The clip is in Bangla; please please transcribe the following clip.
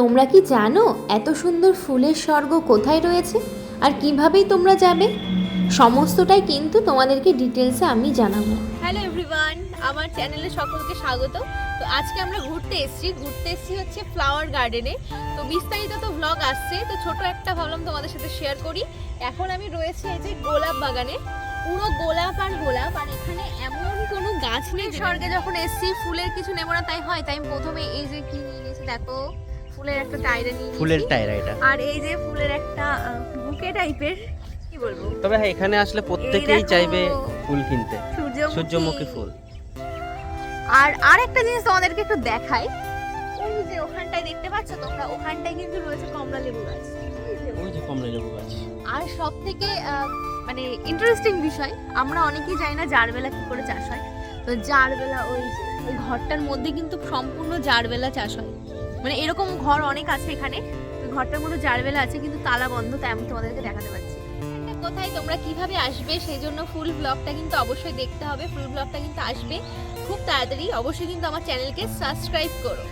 তোমরা কি জানো এত সুন্দর ফুলের স্বর্গ কোথায় রয়েছে? আর কিভাবেই তোমরা যাবে? সমস্তটাই কিন্তু তোমাদেরকে ডিটেলসে আমি জানাব। হ্যালো এভরিওয়ান আমার চ্যানেলে সকলকে স্বাগত। তো আজকে আমরা ঘুরতে এসেছি। ঘুরতে এসেছি হচ্ছে ফ্লাওয়ার গার্ডেনে। তো বিস্তারিত তো ব্লগ আসছে। তো ছোট একটা ভাবলাম তোমাদের সাথে শেয়ার করি। এখন আমি রয়েছে এই যে গোলাপ বাগানে। পুরো গোলাপ আর গোলাপ আর এখানে এমন কোনো গাছ নেই স্বর্গে যখন এসেছি ফুলের কিছু নেব না তাই হয়। তাই আমি প্রথমে এই যে কি নিয়ে নিয়েছি দেখো। ফুলের একটা টাইরা নিয়ে ফুলের। টায়রা এটা। আর এই যে ফুলের একটা বুকে টাইপের কি বলব? তবে হ্যাঁ এখানে আসলে প্রত্যেকেই চাইবে ফুল কিনতে। সূর্যমুখী। ফুল। আর আরেকটা জিনিস তোমাদেরকে একটু দেখাই। ওই যে ওখানটায় দেখতে পাচ্ছ তোমরা? ওখানটায় কিন্তু রয়েছে কমলা লেবু গাছ। ওই যে কমলা লেবু গাছ। আর সব থেকে মানে ইন্টারেস্টিং বিষয় আমরা অনেকেই জানি না জারবেলা কি করে চাষ হয়। তো জারবেলা ওই ঘরটার মধ্যে কিন্তু সম্পূর্ণ জারবেলা চাষ হয়। মানে এরকম ঘর অনেক আছে এখানে। ঘরটার মধ্যে জারবেলা আছে, কিন্তু তালা বন্ধ, তাই আমি তোমাদেরকে দেখাতে পাচ্ছি কোথায় তোমরা কীভাবে আসবে সেই জন্য ফুল ব্লগটা কিন্তু অবশ্যই দেখতে হবে। ফুল ব্লগটা কিন্তু আসবে খুব তাড়াতাড়ি। অবশ্যই কিন্তু আমার চ্যানেলকে সাবস্ক্রাইব করো।